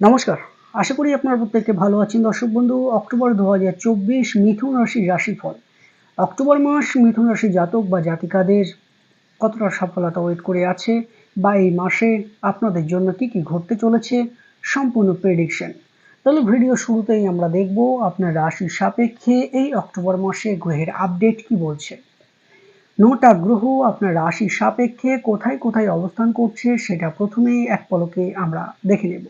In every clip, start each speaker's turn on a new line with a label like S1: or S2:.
S1: নমস্কার। আশা করি আপনারা প্রত্যেকে ভালো আছেন। দর্শক বন্ধু, অক্টোবর দু হাজার চব্বিশ মিথুন রাশির রাশিফল। অক্টোবর মাস মিথুন রাশি জাতক বা জাতিকাদের কতটা সফলতা ওয়েট করে আছে বা এই মাসে আপনাদের জন্য কি কি ঘটতে চলেছে সম্পূর্ণ প্রেডিকশন তাহলে ভিডিও শুরুতেই আমরা দেখব আপনার রাশির সাপেক্ষে এই অক্টোবর মাসে গ্রহের আপডেট কি বলছে। নটা গ্রহ আপনার রাশির সাপেক্ষে কোথায় কোথায় অবস্থান করছে সেটা প্রথমেই এক পলকে আমরা দেখে নেব।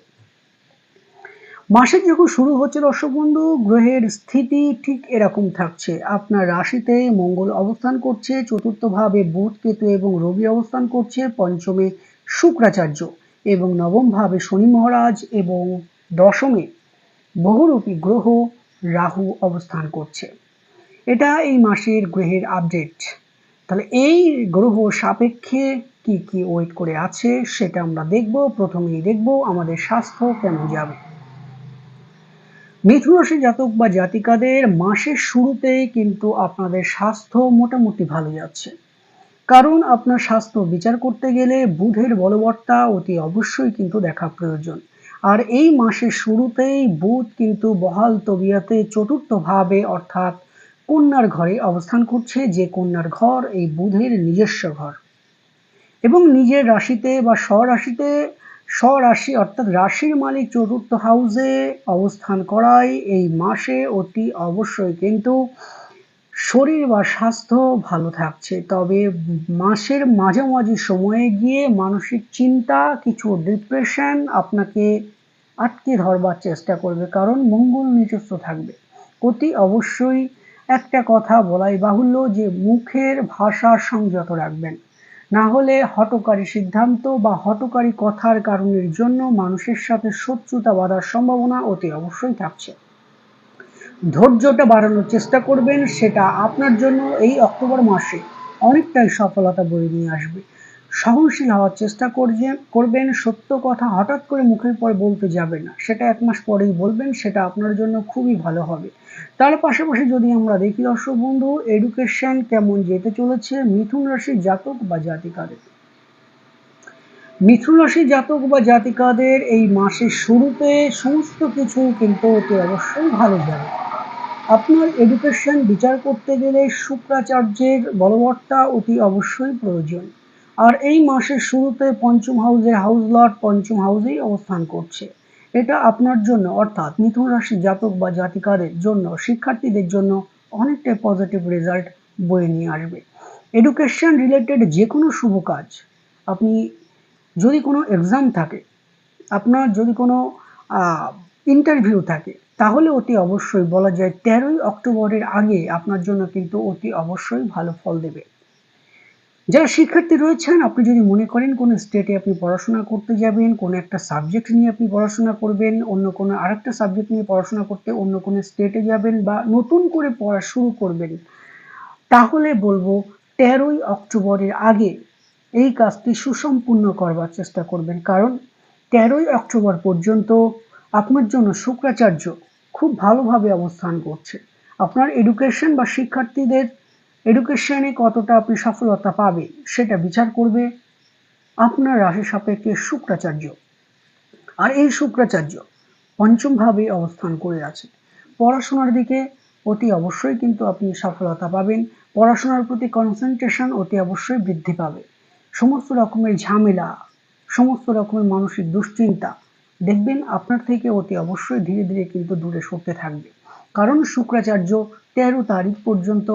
S1: মাসের যখন শুরু হচ্ছে দর্শক বন্ধু গ্রহের স্থিতি ঠিক এরকম থাকছে। আপনার রাশিতে মঙ্গল অবস্থান করছে, চতুর্থভাবে বুধ, কেতু এবং রবি অবস্থান করছে, পঞ্চমে শুক্রাচার্য এবং নবম ভাবে শনি মহারাজ এবং দশমে বহুরূপী গ্রহ রাহু অবস্থান করছে। এটা এই মাসের গ্রহের আপডেট তাহলে এই গ্রহ সাপেক্ষে কি কি ওয়েট করে আছে সেটা আমরা দেখব, প্রথমেই দেখব আমাদের স্বাস্থ্য কেমন যাবে। মিথুন রাশি জাতক বা জাতিকাদের মাসের শুরুতেই কিন্তু আপনাদের স্বাস্থ্য মোটামুটি ভালো যাচ্ছে। কারণ আপনার স্বাস্থ্য বিচার করতে গেলে বুধের বলবত্তা অতি অবশ্যই কিন্তু দেখা প্রয়োজন। আর এই মাসের শুরুতেই বুধ কিন্তু বহাল তবিয়াতে চতুর্থভাবে অর্থাৎ কন্যার ঘরে অবস্থান করছে, যে কন্যার ঘর এই বুধের নিজস্ব ঘর। এবং নিজের রাশিতে বা স্বরাশিতে স্বরাশি, অর্থাৎ রাশির মালিক চতুর্থ হাউসে অবস্থান করায় এই মাসে অতি অবশ্যই কিন্তু শরীর বা স্বাস্থ্য ভালো থাকছে। তবে মাসের মাঝামাঝি সময়ে গিয়ে মানসিক চিন্তা, কিছু ডিপ্রেশন আপনাকে আটকে ধরবার চেষ্টা করবে, কারণ মঙ্গল নিজস্ব থাকবে। অতি অবশ্যই একটা কথা বলাই বাহুল্য যে মুখের ভাষা সংযত রাখবেন। না হলে হটকারী সিদ্ধান্ত বা হটকারী কথার কারণের জন্য মানুষের সাথে শত্রুতা বাড়ার সম্ভাবনা অতি অবশ্যই থাকছে। ধৈর্যটা বাড়ানোর চেষ্টা করবেন, সেটা আপনার জন্য এই অক্টোবর মাসে অনেকটাই সফলতা বয়ে নিয়ে আসবে। সহনশীল হওয়ার চেষ্টা করছেন করবেন, সত্য কথা হঠাৎ করে মুখের পর বলতে যাবে না। সেটা এক মাস পরেই বলবেন, সেটা আপনার জন্য খুবই ভালো হবে। তার পাশাপাশি যদি আমরা দেখি, দর্শক বন্ধু এডুকেশন কেমন যেতে চলেছে, মিথুন রাশি জাতক বা জাতিকাদের? মিথুন রাশি জাতক বা জাতিকাদের এই মাসের শুরুতে সমস্ত কিছু কিন্তু অতি অবশ্যই ভালো যাবে। আপনার এডুকেশন বিচার করতে গেলে শুক্রাচার্যের বলবত্তা অতি অবশ্যই প্রয়োজন। আর এই মাসের শুরুতে পঞ্চম হাউসে হাউস লট পঞ্চম হাউসেই অবস্থান করছে। এটা আপনার জন্য, অর্থাৎ মিথুন রাশি জাতক বা জাতিকাদের জন্য, শিক্ষার্থীদের জন্য অনেকটাই পজিটিভ রেজাল্ট বয়ে নিয়ে আসবে। এডুকেশন রিলেটেড যে কোনো শুভ কাজ, আপনি যদি কোনো এক্সাম থাকে, আপনার যদি কোনো ইন্টারভিউ থাকে, তাহলে অতি অবশ্যই বলা যায় তেরোই অক্টোবরের আগে আপনার জন্য কিন্তু অতি অবশ্যই ভালো ফল দেবে। যারা শিক্ষার্থী রয়েছেন, আপনি যদি মনে করেন কোনো স্টেটে আপনি পড়াশোনা করতে যাবেন, কোনো একটা সাবজেক্ট নিয়ে আপনি পড়াশোনা করবেন, অন্য কোনো আরেকটা সাবজেক্ট নিয়ে পড়াশোনা করতে অন্য কোনো স্টেটে যাবেন বা নতুন করে পড়া শুরু করবেন, তাহলে বলব তেরোই অক্টোবরের আগে এই কাজটি সুসম্পূর্ণ করবার চেষ্টা করবেন। কারণ তেরোই অক্টোবর পর্যন্ত আপনার জন্য শুক্রাচার্য খুব ভালোভাবে অবস্থান করছে। আপনার এডুকেশন বা শিক্ষার্থীদের এডুকেশনে কতটা আপনি সফলতা পাবে, সেটা বিচার করবে আপনার রাশি সাপেক্ষে শুক্রাচার্য। আর এই শুক্রাচার্য পঞ্চমভাবে অবস্থান করে আছে। পড়াশোনার দিকে অতি অবশ্যই কিন্তু আপনি সফলতা পাবেন। পড়াশোনার প্রতি কনসেন্ট্রেশন অতি অবশ্যই বৃদ্ধি পাবে। সমস্ত রকমের ঝামেলা, সমস্ত রকমের মানসিক দুশ্চিন্তা দেখবেন আপনার থেকে অতি অবশ্যই ধীরে ধীরে কিন্তু দূরে সরতে থাকবে। কারণ শুক্রাচার্য তেরো তারিখ পর্যন্ত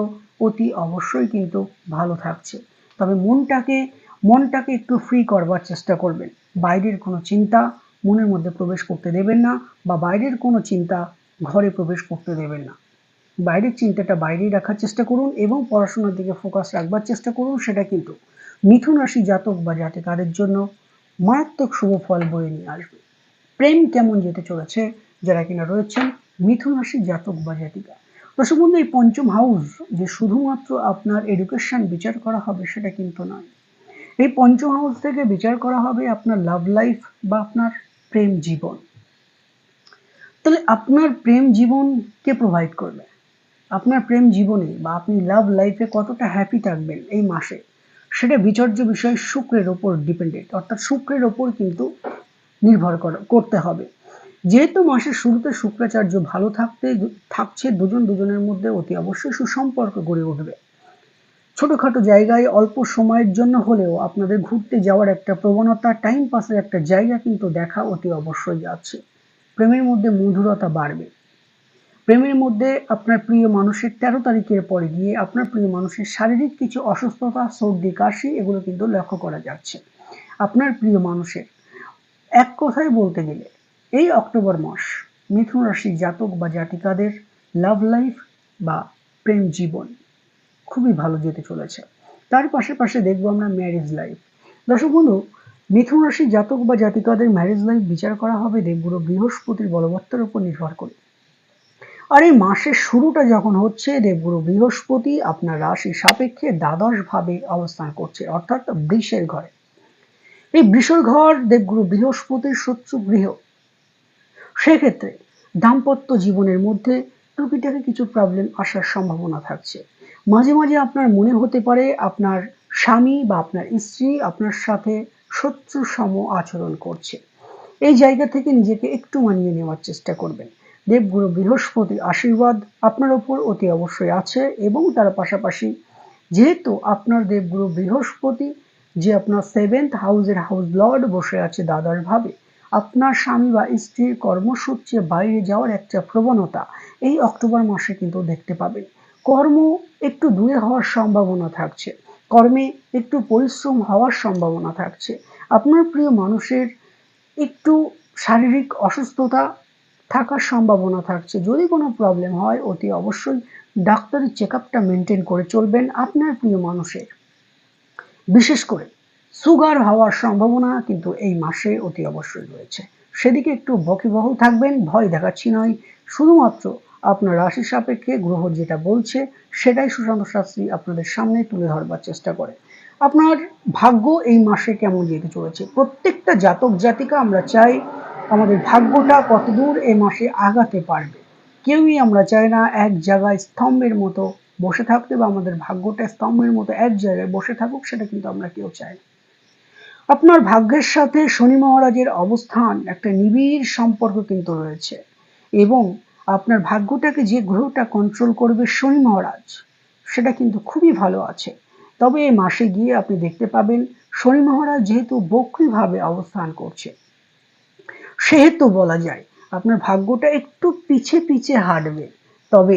S1: অতি অবশ্যই কিন্তু ভালো থাকছে। তবে মনটাকে মনটাকে একটু ফ্রি করবার চেষ্টা করবেন। বাইরের কোনো চিন্তা মনের মধ্যে প্রবেশ করতে দেবেন না বা বাইরের কোনো চিন্তা ঘরে প্রবেশ করতে দেবেন না। বাইরের চিন্তাটা বাইরেই রাখার চেষ্টা করুন এবং পড়াশোনার দিকে ফোকাস রাখবার চেষ্টা করুন, সেটা কিন্তু মিথুন রাশি জাতক বা জাতিকারের জন্য মারাত্মক শুভ ফল বয়ে নিয়ে আসবে। প্রেম কেমন যেতে চলেছে, যারা কিনা রয়েছেন মিথুন রাশি জাতক বা জাতিকা। দর্শক এই পঞ্চম হাউস যে শুধুমাত্র আপনার এডুকেশন বিচার করা হবে সেটা কিন্তু নয়। এই পঞ্চম হাউস থেকে বিচার করা হবে আপনার লাভ লাইফ বা আপনার প্রেম জীবন। তাহলে আপনার প্রেম জীবন কে প্রোভাইড করবে? আপনার প্রেম জীবনে বা আপনি লাভ লাইফে কতটা হ্যাপি থাকবেন এই মাসে? সেটা বিচার্য বিষয় শুক্রের ওপর ডিপেন্ডেন্ট অর্থাৎ শুক্রের ওপর কিন্তু নির্ভর করতে হবে। যেহেতু মাসের শুরুতে শুক্রাচার্য ভালো থাকতে থাকছে, দুজন দুজনের মধ্যে অতি অবশ্যই সুসম্পর্ক গড়ে উঠবে। ছোটোখাটো জায়গায় অল্প সময়ের জন্য হলেও আপনাদের ঘুরতে যাওয়ার একটা প্রবণতা টাইম পাসের একটা জায়গা কিন্তু দেখা অতি অবশ্যই যাচ্ছে। প্রেমের মধ্যে মধুরতা বাড়বে। প্রেমের মধ্যে আপনার প্রিয় মানুষের তেরো তারিখের পরে গিয়ে আপনার প্রিয় মানুষের শারীরিক কিছু অসুস্থতা, সর্দি, কাশি, এগুলো কিন্তু লক্ষ্য করা যাচ্ছে। আপনার প্রিয় মানুষের, এক কথায় বলতে গেলে এই অক্টোবর মাস মিথুন রাশির জাতক বা জাতিকাদের লাভ লাইফ বা প্রেম জীবন খুবই ভালো যেতে চলেছে। তার পাশে পাশে দেখব আমরা ম্যারেজ লাইফ দর্শক বন্ধু, মিথুন রাশি জাতক বা জাতিকাদের ম্যারেজ লাইফ বিচার করা হবে দেবগুরু বৃহস্পতির বলবত্তার উপর নির্ভর করে। আর এই মাসের শুরুটা যখন হচ্ছে দেবগুরু বৃহস্পতি আপনার রাশি সাপেক্ষে দ্বাদশ ভাবে অবস্থান করছে, অর্থাৎ বৃষের ঘরে। এই বৃষর ঘর দেবগুরু বৃহস্পতির শত্রু গৃহ। সেক্ষেত্রে দাম্পত্য জীবনের মধ্যে টুকিটাকি কিছু প্রবলেম আসার সম্ভাবনা থাকছে। মাঝে মাঝে আপনার মনে হতে পারে আপনার স্বামী বা আপনার স্ত্রী আপনার সাথে শত্রু সম আচরণ করছে। এই জায়গা থেকে নিজেকে একটু মানিয়ে নেওয়ার চেষ্টা করবেন। দেবগুরু বৃহস্পতি আশীর্বাদ আপনার ওপর অতি অবশ্যই আছে এবং তার পাশাপাশি যেহেতু আপনার দেবগুরু বৃহস্পতি, যে আপনার সেভেন্থ হাউসের হাউস লর্ড বসে আছে দাদার ভাবে আপনার স্বামী বা স্ত্রীর কর্মসূত্রে বাইরে যাওয়ার একটা প্রবণতা এই অক্টোবর মাসে কিন্তু দেখতে পাবেন। কর্ম একটু দূরে হওয়ার সম্ভাবনা থাকছে। কর্মে একটু পরিশ্রম হওয়ার সম্ভাবনা থাকছে। আপনার প্রিয় মানুষের একটু শারীরিক অসুস্থতা থাকার সম্ভাবনা থাকছে। যদি কোনো প্রবলেম হয়, অতি অবশ্যই ডাক্তারি চেক আপটা মেনটেন করে চলবেন আপনার প্রিয় মানুষের। বিশেষ করে সুগার হওয়ার সম্ভাবনা কিন্তু এই মাসে অতি অবশ্যই রয়েছে। সেদিকে একটু বকিবহুল থাকবেন, ভয় দেখাচ্ছি নয়। শুধুমাত্র আপনার রাশি সাপেক্ষে গ্রহ যেটা বলছে, সেটাই সুশান্ত শাস্ত্রী আপনাদের সামনে তুলে ধরবার চেষ্টা করে। আপনার ভাগ্য এই মাসে কেমন যেতে চলেছে? প্রত্যেকটা জাতক জাতিকা আমরা চাই আমাদের ভাগ্যটা কতদূর এ মাসে আগাতে পারবে। কেউই আমরা চাই না এক জায়গায় স্তম্ভের মতো বসে থাকতে বা আমাদের ভাগ্যটা স্তম্ভের মতো এক জায়গায় বসে থাকুক, সেটা কিন্তু আমরা কেউ চাই না। আপনার ভাগ্যের সাথে শনি মহারাজের অবস্থান একটা নিবিড় সম্পর্ক কিন্তু রয়েছে। এবং আপনার ভাগ্যটাকে যে গ্রহটা কন্ট্রোল করবে শনি মহারাজ, সেটা কিন্তু খুবই ভালো আছে। তবে এই মাসে গিয়ে আপনি দেখতে পাবেন, শনি মহারাজ যেহেতু বক্রিভাবে অবস্থান করছে, সেহেতু বলা যায় আপনার ভাগ্যটা একটু পিছে পিছে হাঁটবে। তবে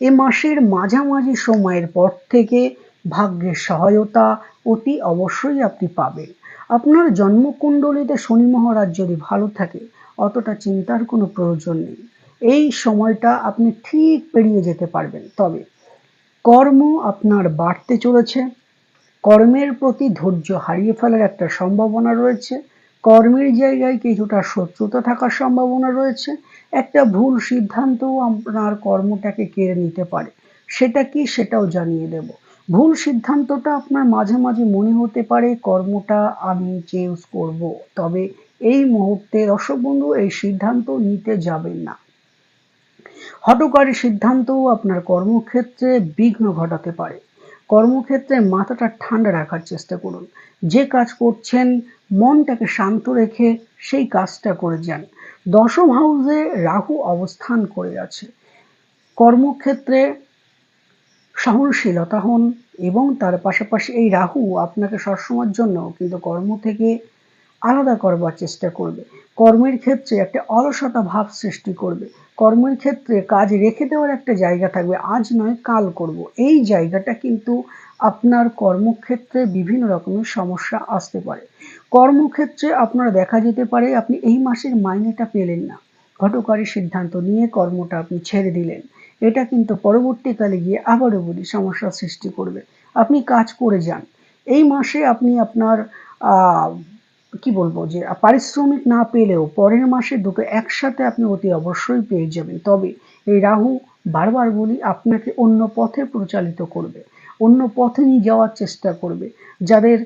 S1: এ মাসের মাঝামাঝি সময়ের পর থেকে ভাগ্যের সহায়তা অতি অবশ্যই আপনি পাবেন। আপনার জন্মকুণ্ডলিতে শনি মহারাজ যদি ভালো থাকে, অতটা চিন্তার কোনো প্রয়োজন নেই। এই সময়টা আপনি ঠিক পেরিয়ে যেতে পারবেন। তবে কর্ম আপনার বাড়তে চলেছে। কর্মের প্রতি ধৈর্য হারিয়ে ফেলার একটা সম্ভাবনা রয়েছে। কর্মের জায়গায় কিছুটা শত্রুতা থাকার সম্ভাবনা রয়েছে। একটা ভুল সিদ্ধান্তও আপনার কর্মটাকে কেড়ে নিতে পারে। সেটা কি সেটাও জানিয়ে দেব। ভুল সিদ্ধান্তটা আপনার মাঝে মাঝে মনে হতে পারে, কর্মটা আমি চেঞ্জ করব। তবে এই মুহূর্তে দর্শক বন্ধু, এই সিদ্ধান্ত নিতে যাবেন না। হটকারী সিদ্ধান্ত আপনার কর্মক্ষেত্রে বিঘ্ন ঘটাতে পারে। কর্মক্ষেত্রে মাথাটা ঠান্ডা রাখার চেষ্টা করুন। যে কাজ করছেন, মনটাকে শান্ত রেখে সেই কাজটা করে যান। দশম হাউসে রাহু অবস্থান করে আছে। কর্মক্ষেত্রে সহনশীলতা হন এবং তার পাশাপাশি এই রাহু আপনাকে সবসময়ের জন্য কিন্তু কর্ম থেকে আলাদা করবার চেষ্টা করবে। কর্মের ক্ষেত্রে একটা অলসতা ভাব সৃষ্টি করবে। কর্মের ক্ষেত্রে কাজ রেখে দেওয়ার একটা জায়গা থাকবে। আজ নয়, কাল করব। এই জায়গাটা কিন্তু আপনার কর্মক্ষেত্রে বিভিন্ন রকমের সমস্যা আসতে পারে। কর্মক্ষেত্রে আপনার দেখা যেতে পারে, আপনি এই মাসের মাইনেটা পেলেন না। ঘটকারী সিদ্ধান্ত নিয়ে কর্মটা আপনি ছেড়ে দিলেন। এটা কিন্তু পরবর্তীকালে গিয়ে আবারও বলি সমস্যার সৃষ্টি করবে। আপনি কাজ করে যান। এই মাসে আপনি আপনার কি বলব যে, পারিশ্রমিক না পেলেও পরের মাসে দুটো একসাথে আপনি অতি অবশ্যই পেয়ে যাবেন। তবে এই রাহু, বারবার বলি, আপনাকে অন্য পথে প্রচালিত করবে। অন্য পথে নিয়ে যাওয়ার চেষ্টা করবে। যাদের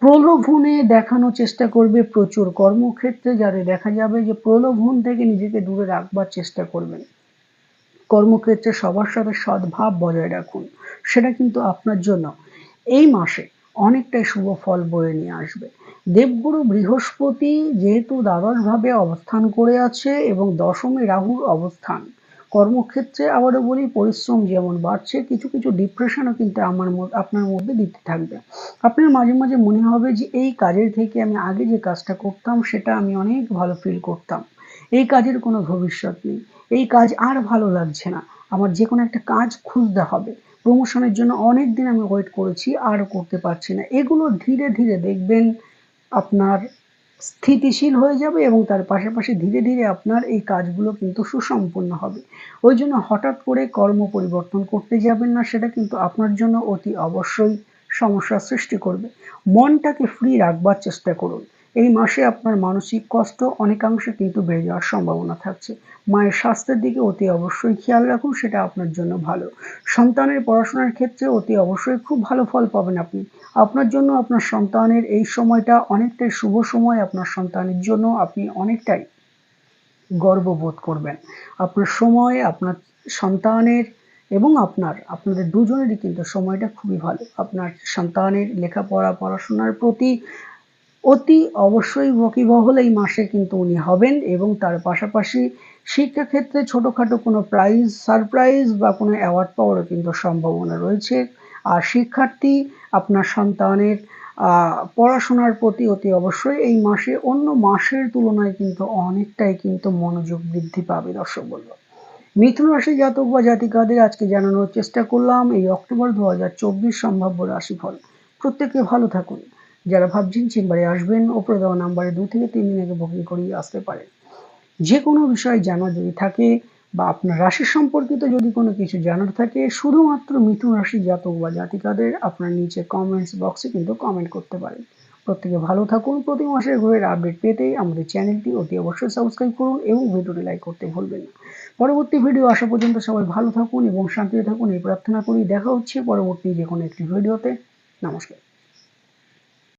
S1: প্রলোভনে দেখানোর চেষ্টা করবে, প্রচুর কর্মক্ষেত্রে যাদের দেখা যাবে যে প্রলোভন থেকে নিজেকে দূরে রাখবার চেষ্টা করবেন। কর্মক্ষেত্রে সবার সাথে সদ্ভাব বজায় রাখুন। সেটা কিন্তু আপনার জন্য। এই মাসে অনেকটাই শুভ ফল বয়ে নিয়ে আসবে। দেবগুরু বৃহস্পতি যেহেতু দ্বাদশভাবে অবস্থান করে আছে এবং দশমে রাহুর অবস্থান, কর্মক্ষেত্রে আবারও বলি, পরিশ্রম যেমন বাড়ছে, কিছু কিছু ডিপ্রেশনও কিন্তু আমার আপনার মধ্যে দিতে থাকবে। আপনার মাঝে মাঝে মনে হবে যে, এই কাজের থেকে আমি আগে যে কাজটা করতাম, সেটা আমি অনেক ভালো ফিল করতাম। এই কাজের কোনো ভবিষ্যৎ নেই। এই কাজ আর ভালো লাগছে না। আমার যে কোনো একটা কাজ খুঁজতে হবে। প্রমোশনের জন্য অনেক দিন আমি ওয়েট করেছি, আর করতে পারছি না। এগুলো ধীরে ধীরে দেখবেন আপনার স্থিতিশীল হয়ে যাবে এবং তার পাশাপাশি ধীরে ধীরে আপনার এই কাজগুলো কিন্তু সুসম্পন্ন হবে। ওই জন্য হঠাৎ করে কর্ম পরিবর্তন করতে যাবেন না, সেটা কিন্তু আপনার জন্য অতি অবশ্যই সমস্যার সৃষ্টি করবে। মনটাকে ফ্রি রাখবার চেষ্টা করুন। এই মাসে আপনার মানসিক কষ্ট অনেকাংশে কিন্তু বেড়ে যাওয়ার সম্ভাবনা থাকছে। মায়ের স্বাস্থ্যের দিকে অতি অবশ্যই খেয়াল রাখুন, সেটা আপনার জন্য ভালো। সন্তানের পড়াশোনার ক্ষেত্রে অতি অবশ্যই খুব ভালো ফল পাবেন আপনি। আপনার জন্য আপনার সন্তানের এই সময়টা অনেকটাই শুভ সময়, আপনার সন্তানের জন্য আপনি অনেকটাই গর্ববোধ করবেন। আপনার সময়, আপনার সন্তানের এবং আপনার, আপনাদের দুজনেরই কিন্তু সময়টা খুবই ভালো। আপনার সন্তানের লেখাপড়া, পড়াশোনার প্রতি অতি অবশ্যই বকিবহল এই মাসে কিন্তু উনি হবেন এবং তার পাশাপাশি শিক্ষাক্ষেত্রে ছোটোখাটো কোনো প্রাইজ সারপ্রাইজ বা কোনো অ্যাওয়ার্ড পাওয়ারও কিন্তু সম্ভাবনা রয়েছে। আর শিক্ষার্থী, আপনার সন্তানের পড়াশোনার প্রতি অতি অবশ্যই এই মাসে, অন্য মাসের তুলনায় কিন্তু অনেকটাই কিন্তু মনোযোগ বৃদ্ধি পাবে দর্শক বলব মিথুন রাশি জাতক বা জাতিকাদের আজকে জানানোর চেষ্টা করলাম, এই অক্টোবর দু হাজার চব্বিশ সম্ভাব্য রাশিফল। প্রত্যেকে ভালো থাকুন। যারা ভাবছেন চেম্বারে আসবেন ওপরে দেওয়া নাম্বারে দু থেকে তিন দিন আগে বুকিং করিয়ে আসতে পারেন। যে কোনো বিষয় জানা যদি থাকে বা আপনার রাশি সম্পর্কিত যদি কোনো কিছু জানার থাকে, শুধুমাত্র মিথুন রাশি জাতক বা জাতিকাদের আপনার নিচে কমেন্টস বক্সে কিন্তু কমেন্ট করতে পারেন। প্রত্যেকে ভালো থাকুন, প্রতি মাসের ঘরের আপডেট পেতে আমাদের চ্যানেলটি অতি অবশ্যই সাবস্ক্রাইব করুন এবং ভিডিওটি লাইক করতে ভুলবেন না। পরবর্তী ভিডিও আসা পর্যন্ত সবাই ভালো থাকুন এবং শান্তিতে থাকুন, এই প্রার্থনা করি। দেখা হচ্ছে পরবর্তী যে কোনো একটি ভিডিওতে নমস্কার।